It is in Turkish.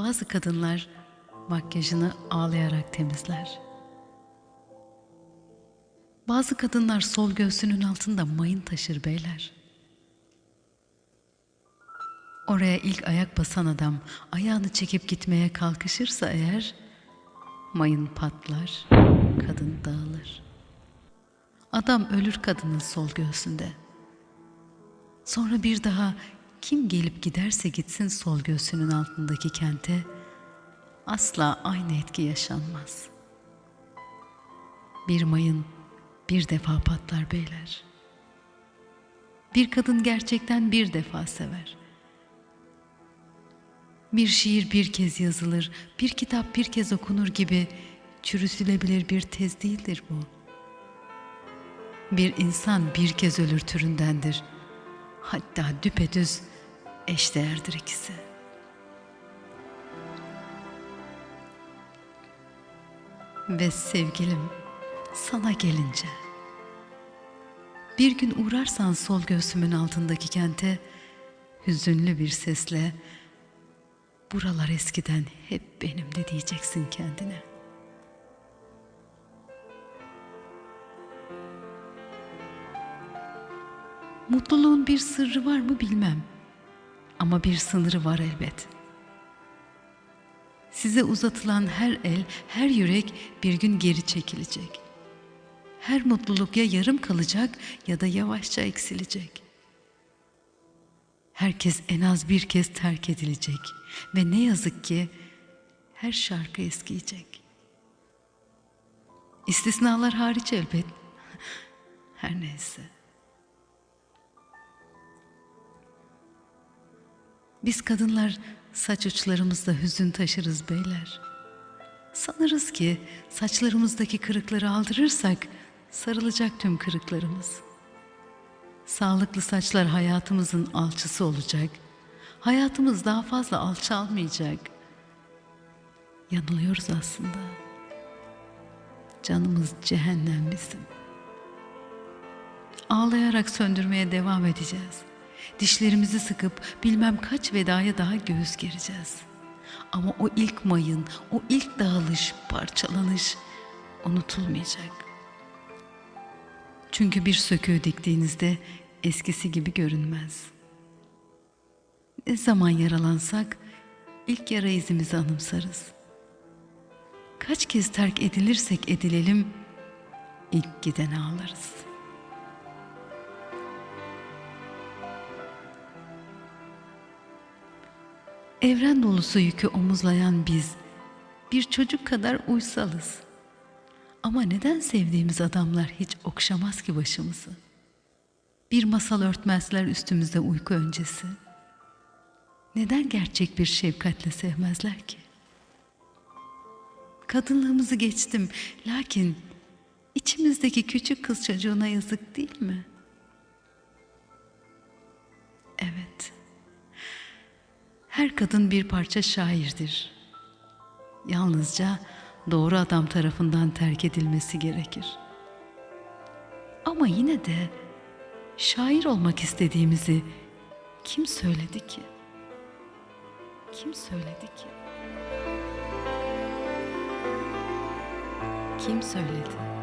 Bazı kadınlar makyajını ağlayarak temizler. Bazı kadınlar sol göğsünün altında mayın taşır beyler. Oraya ilk ayak basan adam ayağını çekip gitmeye kalkışırsa eğer mayın patlar, kadın dağılır. Adam ölür kadının sol göğsünde. Sonra bir daha kim gelip giderse gitsin sol göğsünün altındaki kente asla aynı etki yaşanmaz. Bir mayın bir defa patlar beyler. Bir kadın gerçekten bir defa sever. Bir şiir bir kez yazılır, bir kitap bir kez okunur gibi çürütülebilir bir tez değildir bu. Bir insan bir kez ölür türündendir. Hatta düpedüz eşdeğerdir ikisi. Ve sevgilim sana gelince bir gün uğrarsan sol göğsümün altındaki kente hüzünlü bir sesle buralar eskiden hep benim de diyeceksin kendine. Mutluluğun bir sırrı var mı bilmem. Ama bir sınırı var elbet. Size uzatılan her el, her yürek bir gün geri çekilecek. Her mutluluk ya yarım kalacak ya da yavaşça eksilecek. Herkes en az bir kez terk edilecek ve ne yazık ki her şarkı eskiyecek. İstisnalar hariç elbet. Her neyse. Biz kadınlar saç uçlarımızda hüzün taşırız beyler. Sanırız ki saçlarımızdaki kırıkları aldırırsak sarılacak tüm kırıklarımız. Sağlıklı saçlar hayatımızın alçısı olacak. Hayatımız daha fazla alçalmayacak. Yanılıyoruz aslında. Canımız cehennem bizim. Ağlayarak söndürmeye devam edeceğiz. Dişlerimizi sıkıp bilmem kaç vedaya daha göğüs gereceğiz. Ama o ilk mayın, o ilk dağılış, parçalanış unutulmayacak. Çünkü bir söküğü diktiğinizde eskisi gibi görünmez. Ne zaman yaralansak ilk yara izimizi anımsarız. Kaç kez terk edilirsek edilelim ilk giden ağlarız.'' Evren dolusu yükü omuzlayan biz bir çocuk kadar uysalız. Ama neden sevdiğimiz adamlar hiç okşamaz ki başımızı? Bir masal örtmezler üstümüzde uyku öncesi. Neden gerçek bir şefkatle sevmezler ki? Kadınlığımızı geçtim lakin içimizdeki küçük kız çocuğuna yazık değil mi? Evet. Her kadın bir parça şairdir. Yalnızca doğru adam tarafından terk edilmesi gerekir. Ama yine de şair olmak istediğimizi kim söyledi ki? Kim söyledi ki? Kim söyledi?